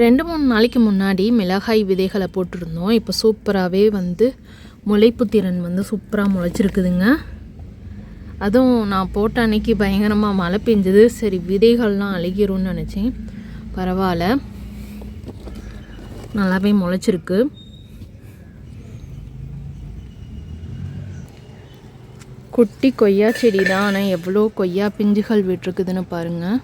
ரெண்டு மூணு நாளைக்கு முன்னாடி மிளகாய் விதைகளை போட்டிருந்தோம். இப்போ சூப்பராகவே வந்து முளைப்பு திறன் வந்து சூப்பராக முளைச்சிருக்குதுங்க. அதுவும் நான் போட்ட அன்னைக்கு பயங்கரமாக மழை பெஞ்சது. சரி விதைகள்லாம் அழுகிரும்னு நினச்சேன். பரவாயில்ல. நல்லாவே முளைச்சிருக்கு. குட்டி கொய்யா செடி தான் ஆனால் எவ்வளோ கொய்யா பிஞ்சுகள் விட்டுருக்குதுன்னு பாருங்கள்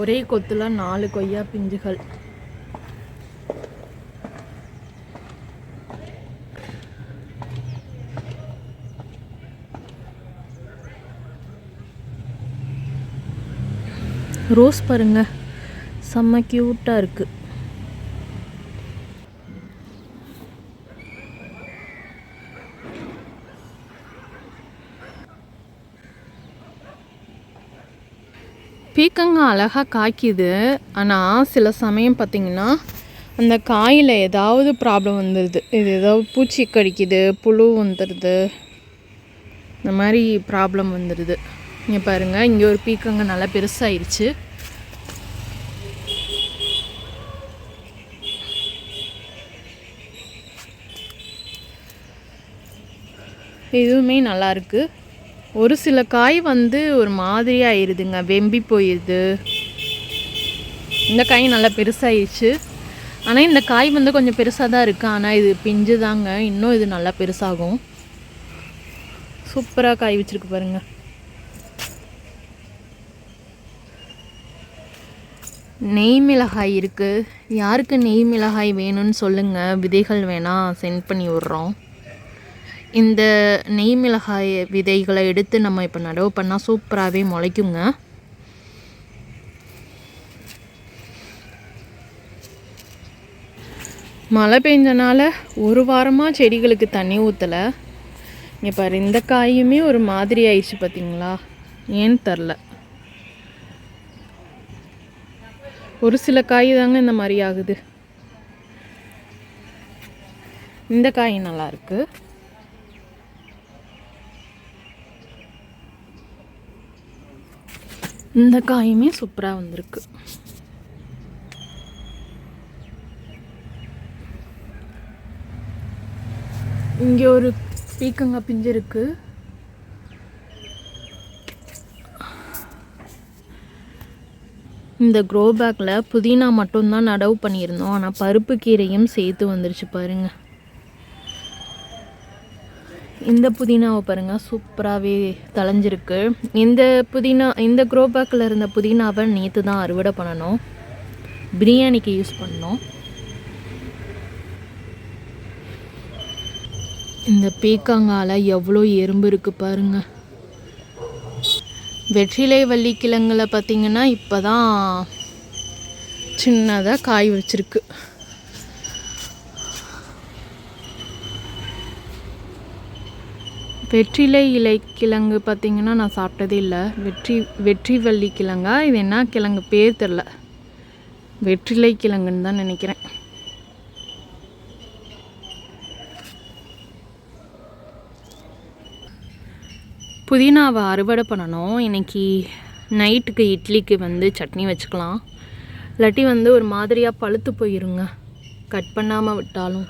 ஒரே கொத்துல நாலு கொய்யா பிஞ்சுகள். ரோஸ் பாருங்க செம்ம க்யூட்டாக இருக்குது பீக்கங்காய் அழகாக காய்க்குது. ஆனால் சில சமயம் பார்த்திங்கன்னா அந்த காயில் ஏதாவது ப்ராப்ளம் வந்துடுது இது ஏதோ பூச்சி கடிக்குது புழு வந்துடுது இந்த மாதிரி ப்ராப்ளம் வந்துடுது இங்கே பாருங்கள் இங்கே ஒரு பீக்கங்காய் நல்லா பெருசாகிடுச்சு இதுவுமே நல்லாயிருக்கு ஒரு சில காய் வந்து ஒரு மாதிரியாயிருதுங்க வெம்பி போயிடுது இந்த காய் நல்லா பெருசாகிடுச்சு ஆனால் இந்த காய் வந்து கொஞ்சம் பெருசாக தான் இருக்குது ஆனால் இது பிஞ்சு தாங்க. இன்னும் இது நல்லா பெருசாகும். சூப்பராக காய் வச்சுருக்கு பாருங்கள் நெய் மிளகாய் இருக்குது யாருக்கு நெய் மிளகாய் வேணும்னு சொல்லுங்கள் விதைகள் வேணால் சென்ட் பண்ணி விட்றோம். இந்த நெய் மிளகாய் விதைகளை எடுத்து நம்ம இப்போ நடவு பண்ணால் சூப்பராகவே முளைக்குங்க. மழை பெஞ்சனால ஒரு வாரமாக செடிகளுக்கு தண்ணி ஊற்றலை இங்கே பாரு இந்த காயுமே ஒரு மாதிரி ஆயிடுச்சு பார்த்தீங்களா ஏன்னு தெரில. ஒரு சில காய் தாங்க இந்த மாதிரி ஆகுது. இந்த காய் நல்லாயிருக்கு இந்த காயுமே சூப்பராக வந்திருக்கு. இங்கே ஒரு பீக்கங்காய் பிஞ்சு இருக்கு. இந்த க்ரோ பேக்கில் புதினா மட்டும்தான் நடவு பண்ணியிருந்தோம். ஆனால் பருப்பு கீரையும் சேர்த்து வந்துருச்சு பாருங்கள் இந்த புதினாவை பாருங்கள் சூப்பராகவே தளைஞ்சிருக்கு இந்த புதினா இந்த க்ரோ பேக்கில் இருந்த புதினாவை நேற்று தான் அறுவடை பண்ணணும். பிரியாணிக்கு யூஸ் பண்ணோம் இந்த பீக்கங்கால எவ்வளோ எறும்பு இருக்குது பாருங்கள் வெற்றிலை வள்ளி கிழங்குல பார்த்திங்கன்னா இப்போ தான் சின்னதாக காய் வச்சிருக்கு. வெற்றிலை இலை கிழங்கு பார்த்திங்கன்னா நான் சாப்பிட்டதே இல்லை. வெற்றி வெற்றி வள்ளி கிழங்கா? இது என்ன கிழங்கு? பேர் தெரில. வெற்றிலை கிழங்குன்னு தான் நினைக்கிறேன். புதினாவை அறுவடை பண்ணணும். இன்றைக்கி நைட்டுக்கு இட்லிக்கு வந்து சட்னி வச்சுக்கலாம். இல்லாட்டி வந்து ஒரு மாதிரியாக பழுத்து போயிருங்க. கட் பண்ணாமல் விட்டாலும்.